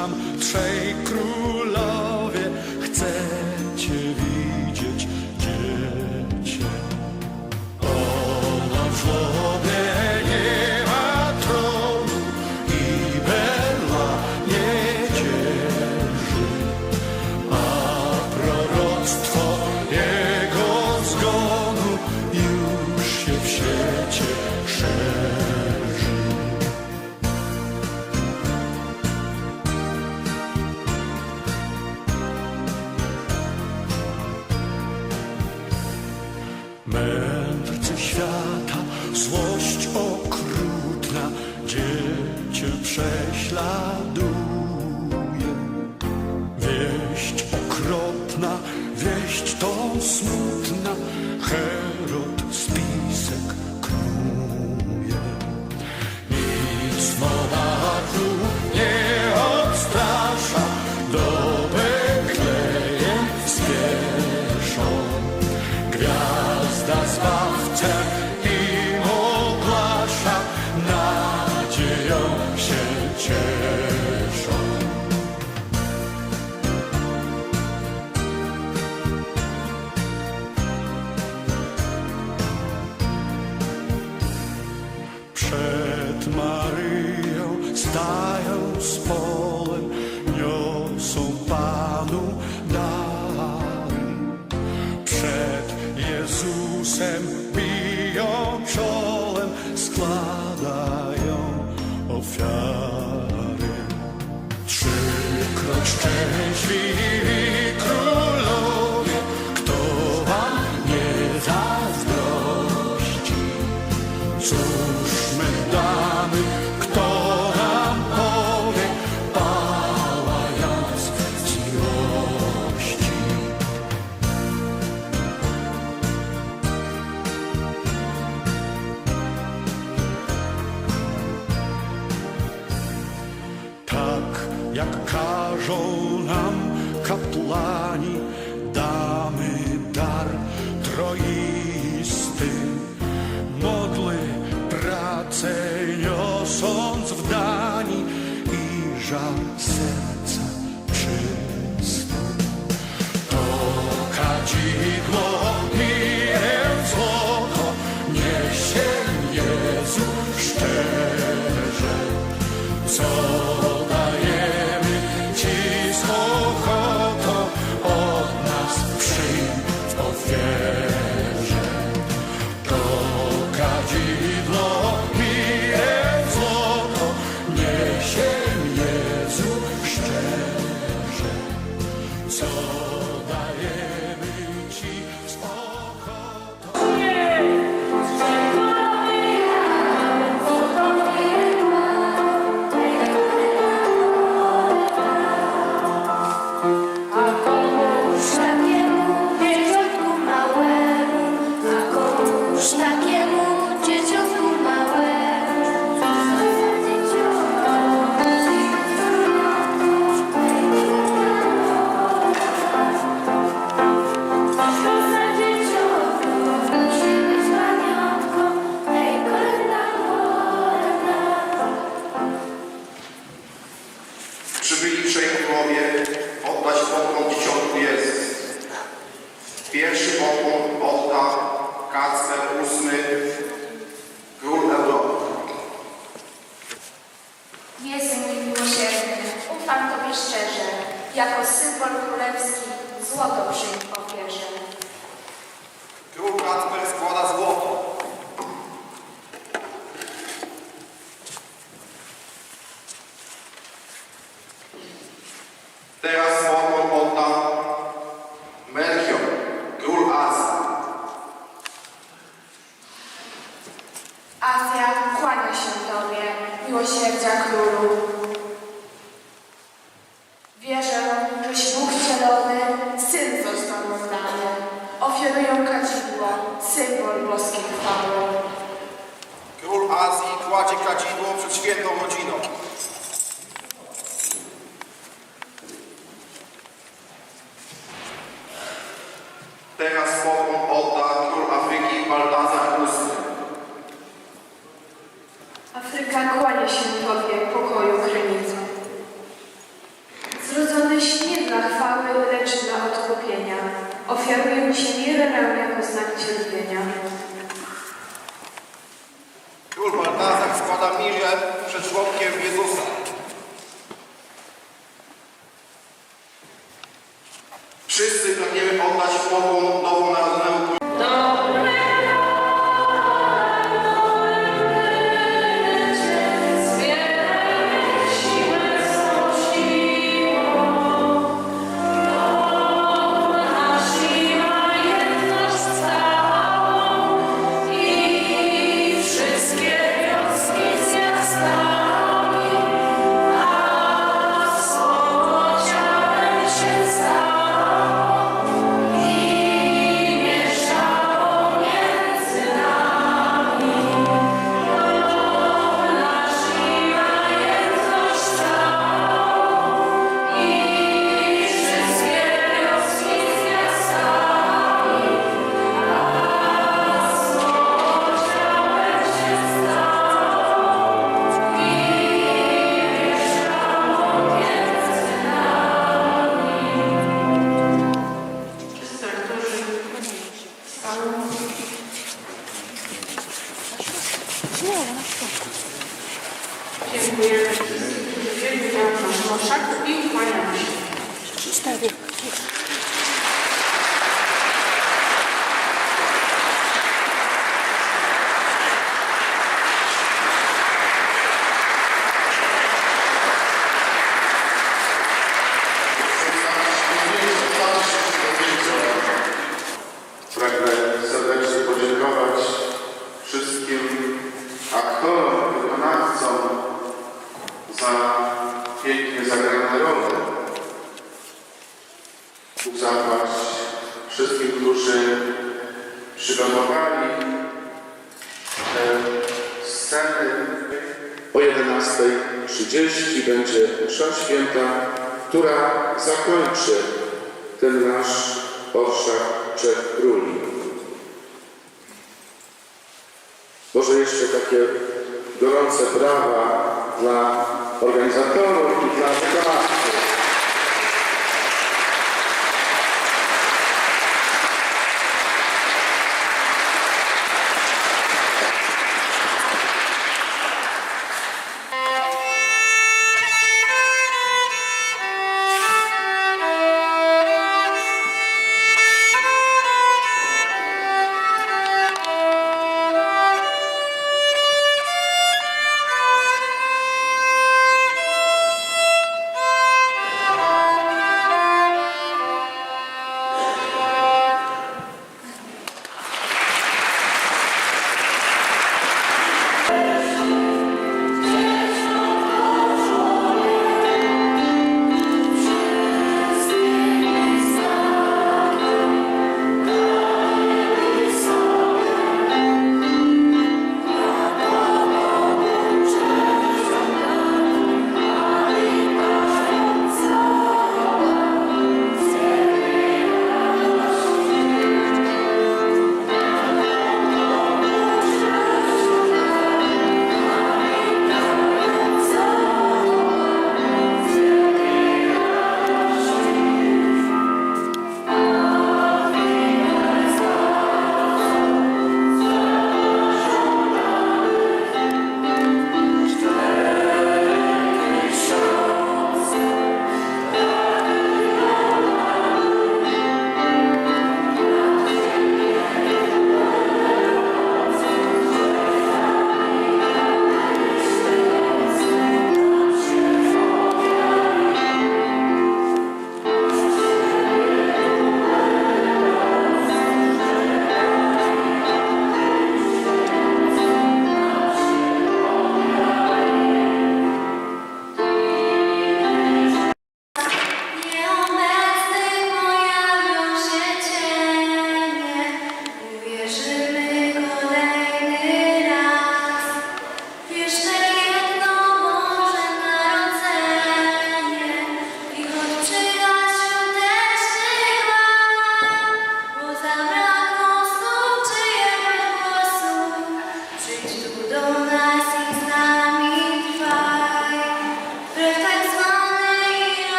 I'm Man. country. każą nam kapłani, damy dar troisty. Modły pracę niosąc w dani i żal serca czysty. To kadzi moją świętą rodziną. Teraz słowom odda król Afryki Baldazar Ustny. Afryka kłania się Tobie, pokoju krynico. Zrodzonyś nie dla chwały, lecz dla odkupienia. Ofiaruję Ci wiele ran jako znak cierpienia. Adam Mirze przed członkiem Jezusa. Która zakończy ten nasz orszak Trzech Króli. Może jeszcze takie gorące brawa dla organizatorów i dla wykonawców.